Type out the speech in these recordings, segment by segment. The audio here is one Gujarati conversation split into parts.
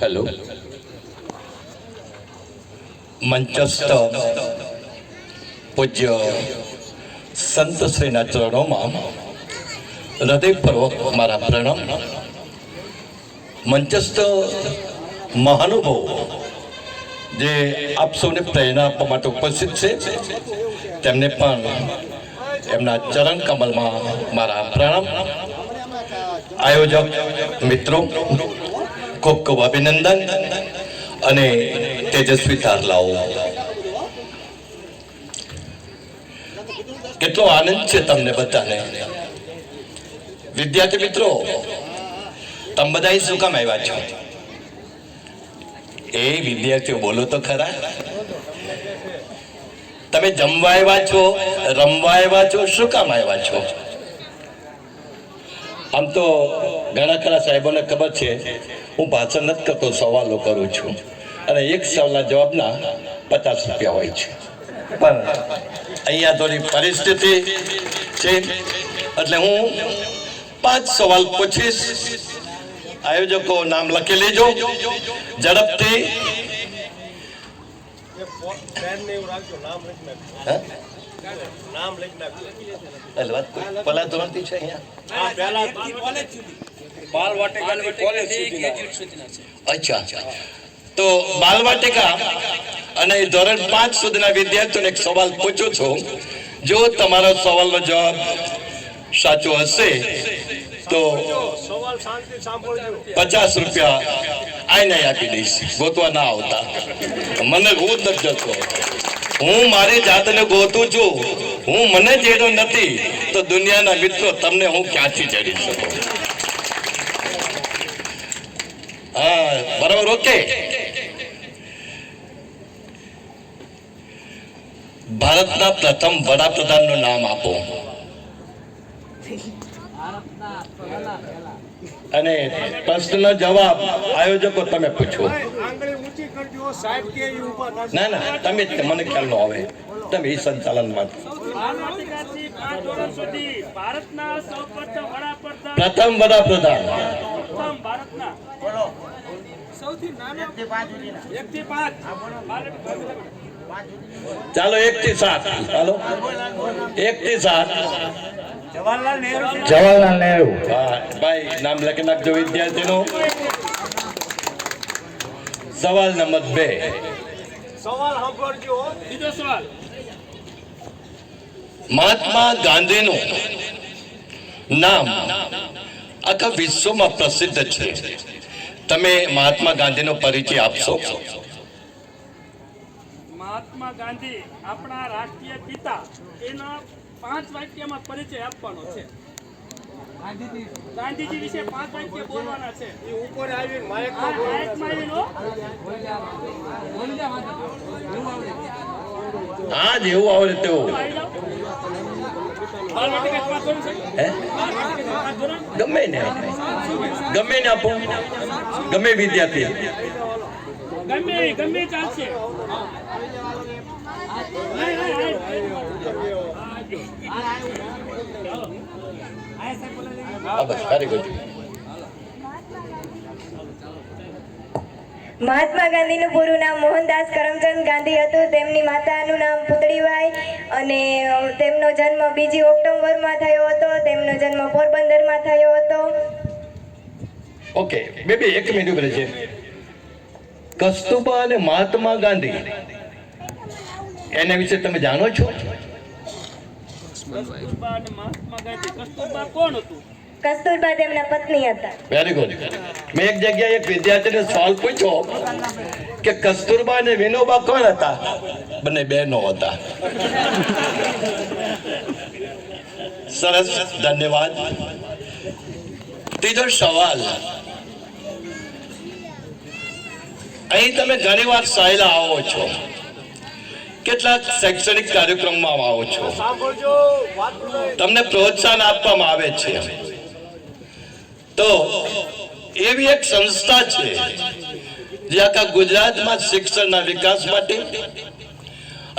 હેલો મંચસ્થ પૂજ્ય સંત શ્રીના ચરણોમાં હૃદયપૂર્વક મારા પ્રણામ મંચસ્થ મહાનુભવ જે આપ સૌને પ્રેરણા આપવા માટે ઉપસ્થિત છે. તેમને પણ એમના ચરણ કમલમાં મારા પ્રણામ. આયોજક મિત્રો ખૂબ ખૂબ અભિનંદન અને તેજસ્વી તારલાઓ કેટલો આનંદ છે તમને બધાને. વિદ્યાર્થી મિત્રો, તમે બધા શું કામ આવ્યા છો? એ વિદ્યાર્થીઓ, બોલો તો ખરા. તમે જમવા આવ્યા છો, રમવા આવ્યા છો, શું કામ આવ્યા છો? આમ તો ઘણા ખરા સાહેબોને ખબર છે હું ભાષણ નથી કરતો સવાલો કરું છું. અને એક સવાલના જવાબના પચાસ રૂપિયા હોય છે. પણ અહીંયા થોડી પરિસ્થિતિ છે. એટલે હું પાંચ સવાલ પૂછીશ. આયોજકો નામ લખી લેજો. ઝડપથી? એટલે વાત કોઈ પહેલા ધોરણથી છે અહીંયા? અચ્છા તો બાલવાટિકા અને ધોરણ પાંચ સુધીના વિદ્યાર્થીઓને એક સવાલ પૂછું છું. જો તમારો સવાલનો જવાબ સાચો હશે તો પચાસ રૂપિયા આઈને આપી દઈશ. ગોતવા ના આવતા. મને હું જ નથી જતો હું મારી જાતને ગોતું છું. હું મને જેડો નથી તો દુનિયાના મિત્રો તમને હું ક્યાંથી ચડી શકું? હા બરાબર ઓકે. ભારતના પ્રથમ વડાપ્રધાનનું નામ આપો. અને પ્રશ્નનો જવાબ આયોજકો તમે પૂછો. ના ના તમે જ મને ખ્યાલ નો આવે. તમે એ સૌપ્રથમ વડાપ્રધાન. પ્રથમ વડાપ્રધાન. સૌથી નાના એક થી પાંચ ચાલો એક થી સાત. ચાલો એક થી સાત. જવાહરલાલ નહેરુ જવાહરલાલ નહેરુ. હા ભાઈ નામ લખી નાખજો વિદ્યાર્થીનું. સવાલ નંબર બે. સવાલ સાંભળજો. બીજો સવાલ. મહાત્મા ગાંધીનું નામ આખા વિશ્વમાં પ્રસિદ્ધ છે. તમે મહાત્મા ગાંધીનો પરિચય આપશો? મહાત્મા ગાંધી આપણા રાષ્ટ્રીય પિતા એના પાંચ વાક્યમાં પરિચય આપવાનો છે. ગાંધીજી વિશે પાંચ વાક્ય બોલવાના છે. એ ઉપર આવી આ માઇકમાં બોલો. માઇકમાં આવીને હો. હા જેવું આવડે તેવું આવી જાઓ. બાલવાટિકા પાંચ ધોરણ છે હે? ગમે ને ગમે ને આપો ગમે વિદ્યાર્થી. ગમે ચાલશે. બસ સારી good. મહાત્મા ગાંધીનું પૂરું નામ મોહનદાસ કરમચંદ ગાંધી હતું. તેમની માતાનું નામ પુતળીબાઈ અને તેમનો જન્મ બીજી ઓક્ટોબરમાં થયો હતો. તેમનો જન્મ પોરબંદરમાં થયો હતો. ઓકે બેબી એક મિનિટ ઊભી રહેજે. કસ્તુરબા અને મહાત્મા ગાંધી એના વિશે તમે જાણો છો? કસ્તુરબા અને મહાત્મા ગાંધી કસ્તુરબા કોણ હતું? કસ્તુરબા તેમના પત્ની હતા. વેરી ગુડ મેં એક જગ્યાએ એક વિદ્યાર્થીને સવાલ પૂછ્યો કે કસ્તુરબા અને વિનોબા કોણ હતા? બંને બહેનો હતા. સરસ ધન્યવાદ. ત્રીજો સવાલ. અહીં તમે ઘણી વાર સાયલા આવો છો. કેટલાક શૈક્ષણિક કાર્યક્રમમાં આવો છો. તમને પ્રોત્સાહન આપવામાં આવે છે. તો એવી એક સંસ્થા છે જે આખા ગુજરાતમાં શિક્ષણના વિકાસ માટે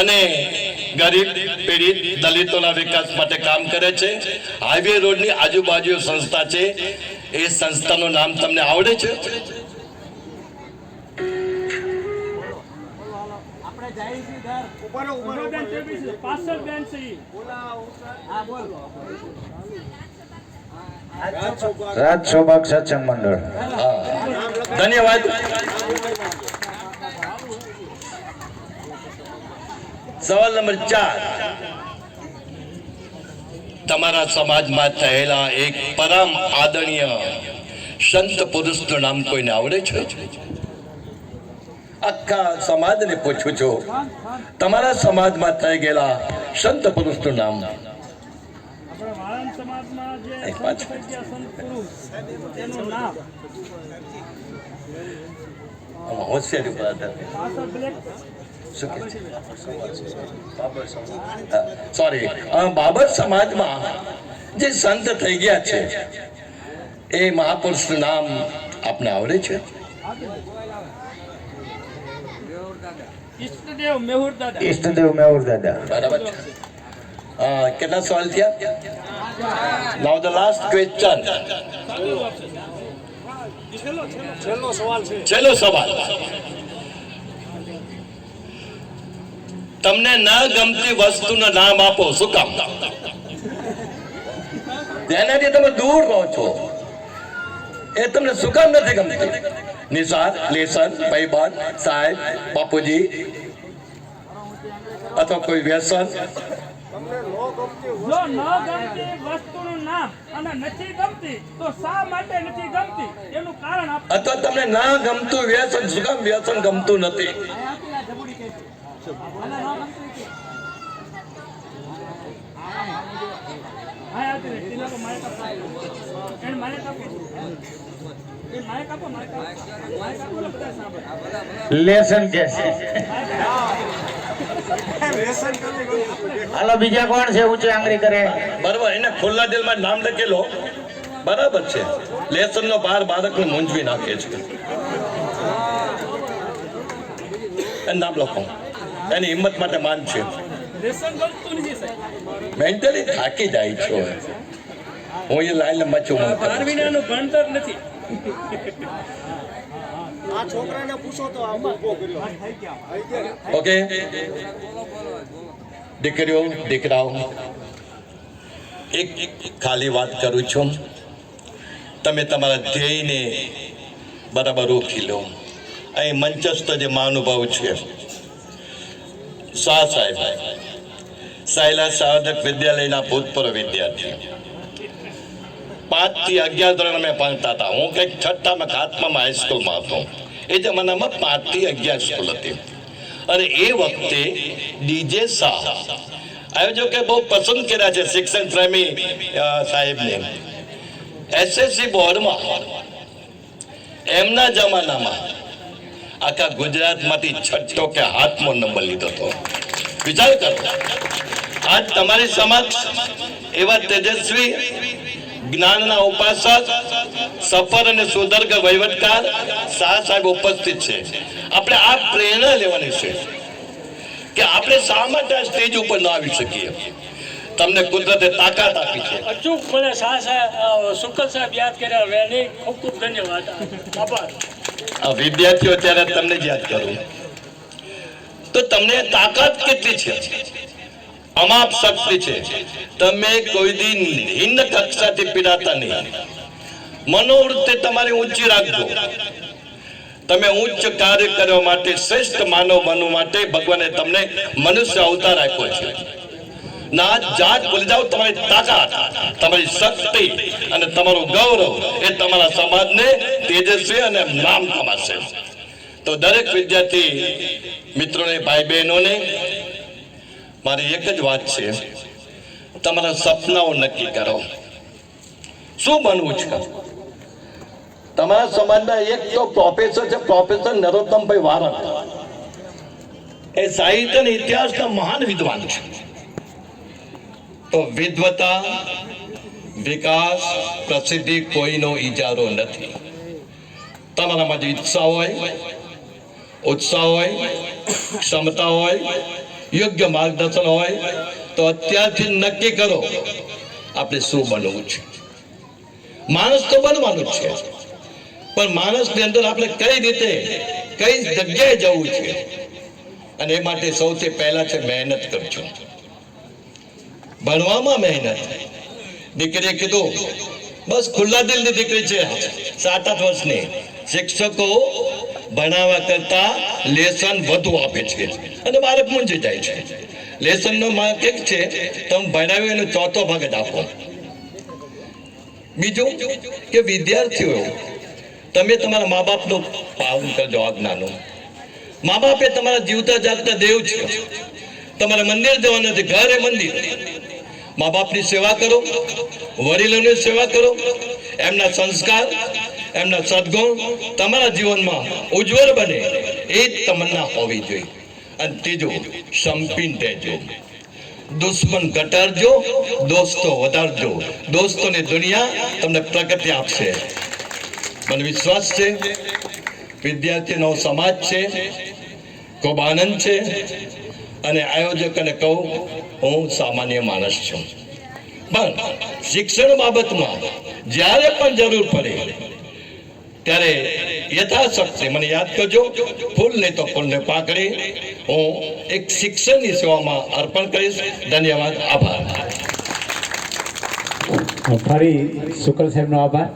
અને ગરીબ પીડિત દલિતોના વિકાસ માટે કામ કરે છે. હાઈવે રોડની આજુબાજુ સંસ્થા છે. એ સંસ્થાનું નામ તમને આવડે છે? બોલા. રાજ સૌભાગ સત્સંગ મંડળ. ધન્યવાદ. સવાલ નંબર ચાર. તમારા સમાજમાં થયેલા એક પરમ આદરણીય સંત પુરુષનું નામ કોઈને આવડે છે? આખા સમાજને પૂછું છું. તમારા સમાજમાં થઈ ગયેલા સંત પુરુષનું નામ આપણા વાળંદ સમાજમાં જે એક સંત પાછું. થઈ ગયા સંત પુરુષ એનું નામ આમાં હોશિયારી ઉપર આધાર? સોરી બાબર સમાજમાં જે સંત થઈ ગયા છે એ મહાપુરુષનું નામ આપને આવડે છે? ઈષ્ટદેવ મેહુર દાદા. ઈષ્ટદેવ મેહુર દાદા. બરાબર છે. હા, કેટલા સવાલ થયા? નાવ ધ લાસ્ટ ક્વેશ્ચન છેલ્લો સવાલ તમને ન ગમતી વસ્તુનું નામ આપો, શું કામ? જેનાથી તમે દૂર રહો છો, એ તમને શું કામ નથી ગમતી? નિશાન, લેસન ભાઈબાન સાહેબ, બાપુજી, અથવા કોઈ વ્યસન? જો ન ગમતી વસ્તુનું નામ અને નથી ગમતી તો શા માટે નથી ગમતી? એનું કારણ આપ. અથવા તમને ના ગમતું વ્યસન શું કામ વ્યસન ગમતું નથી. લેસન કે છે? હાલો બીજા કોણ છે? ઊંચી આંગળી કરે. બરાબર એને ખુલ્લા દિલમાં નામ લખેલો. બરાબર છે. લેસન નો બાર બાળકને મૂંઝવી નાખે છે. નામ લખો. એની હિંમત માટે માન છે. મેન્ટલી થાકી જાય છો હું એ લાઈન બાર છું. ભણતર નથી. છોકરાને પૂછો તો ઓકે દીકરીઓ, દીકરાઓ, એક ખાલી વાત કરું છું. તમે તમારા ધ્યેયને બરાબર રોકી લો. અહીં મંચસ્થ જે મહાનુભાવ છે, શાહ સાહેબ, સાયલા સાવધક વિદ્યાલયના ભૂતપૂર્વ વિદ્યાર્થી. પાંચથી અગિયાર ધોરણ અમે ભણતા હતા. હું કંઈક છઠ્ઠામાં સાતમામાં હાઈસ્કૂલમાં હતો. એ જમાનામાં પાંચથી અગિયાર સ્કૂલ હતી. અને એ વખતે ડીજે શાહ આયોજકે બહુ પસંદ કર્યા છે શિક્ષણ પ્રેમી સાહેબને. એસએસસી બોર્ડમાં એમના જમાનામાં આખા ગુજરાતમાંથી છઠ્ઠો કે હાથમો નંબર લીધો હતો. વિચાર કરો. આજ તમારી સમક્ષ એવા તેજસ્વી, જ્ઞાનના ઉપાસક, સફર અને સુદર્ગ વહીવટકાર શાહ સાહેબ ઉપસ્થિત છે. આપણે આ પ્રેરણા લેવાની છે કે આપણે શા માટે આ સ્ટેજ ઉપર ન આવી શકીએ? તમને કુદરતે તાકાત આપી છે. અચૂક મને શાહ સાહેબ શુકલ સાહેબ યાદ કર્યા હવે ખૂબ ખૂબ ધન્યવાદ. આભાર. આ વિદ્યાર્થીઓ ત્યારે તમને જ યાદ કરું. તો તમને તાકાત કેટલી છે? અમાપ શક્તિ છે. તમે કોઈ દિન નિમ્ન કક્ષાથી પીડાતા નહીં. મનોવૃત્તિ તમારી ઊંચી રાખજો. તમે ઉચ્ચ કાર્ય કરવા માટે, શ્રેષ્ઠ માનવ બનવા માટે ભગવાને તમને મનુષ્ય અવતાર આપ્યો છે. ના જાત ભૂલી જાઓ, તમારી તાકાત, તમારી શક્તિ અને તમારું ગૌરવ એ તમારા સમાજને તેજસ્વી અને નામ કમાશે. તો દરેક વિદ્યાર્થી, મિત્રોને ભાઈ બહેનોને મારી એક જ વાત છે. તમારા સપનાઓ નક્કી કરો. શું બનવું છે? તમારા સમાજના એક તો પ્રોફેસર છે પ્રોફેસર નરોત્તમભાઈ વારણ એ સાહિત્ય અને ઇતિહાસના મહાન વિદ્વાન છે. તો વિદ્વતા વિકાસ, પ્રસિદ્ધિ કોઈનો ઈજારો નથી. તમારામાં જે ઈચ્છા હોય, ઉત્સાહ હોય, ક્ષમતા હોય, યોગ્ય માર્ગદર્શન હોય, તો અત્યારથી નક્કી કરો, આપણે શું બનવું છે? માણસ તો બનવાનું જ છે. પણ માણસની અંદર આપણે કઈ રીતે, કઈ જગ્યાએ જવું છે? અને એ માટે સૌથી પહેલા છે મહેનત કરજો. ભણવામાં મહેનત. દીકરીએ કીધું, બસ ખુલ્લા દિલની દીકરી છે. સાત આઠ વર્ષની. શિક્ષકો ભણાવવા કરતા લેસન વધુ આપે છે. અને બાળક મૂંઝી જાય છે. લેસનનો માર્ક એક છે, તમે ભણાવ્યો એનો ચોથો ભાગ જ આપો. બીજું કે વિદ્યાર્થીઓ તમે તમારા મા બાપનો પાલન કરજો આજ્ઞાનું મા બાપ એ તમારા જીવતા જાગતા દેવ છે તમારે મંદિર જવાનું નથી ઘર એ મંદિર. મા બાપની સેવા કરો, વડીલોની સેવા કરો, એમના સંસ્કાર, એમના સદગુણ તમારા જીવનમાં ઉજ્જવળ બને, એ જ તમન્ના હોવી જોઈએ. અને ત્રીજું સંપીન રહેજો દુશ્મન ઘટાડજો, દોસ્તો વધારજો. દોસ્તોની દુનિયા તમને પ્રગતિ આપશે. મને વિશ્વાસ છે વિદ્યાર્થીનો સમાજ છે, ખૂબ આનંદ છે અને આયોજકને કહું, હું સામાન્ય માણસ છું. પણ શિક્ષણ બાબતમાં જ્યારે પણ જરૂર પડે, ત્યારે યથાશક્તિ, મને યાદ કરજો ફૂલ નહીં તો ફૂલને પાકડી, હું એક શિક્ષણની સેવામાં અર્પણ કરીશ. ધન્યવાદ, આભાર. ફરી શુક્લ સાહેબનો આભાર.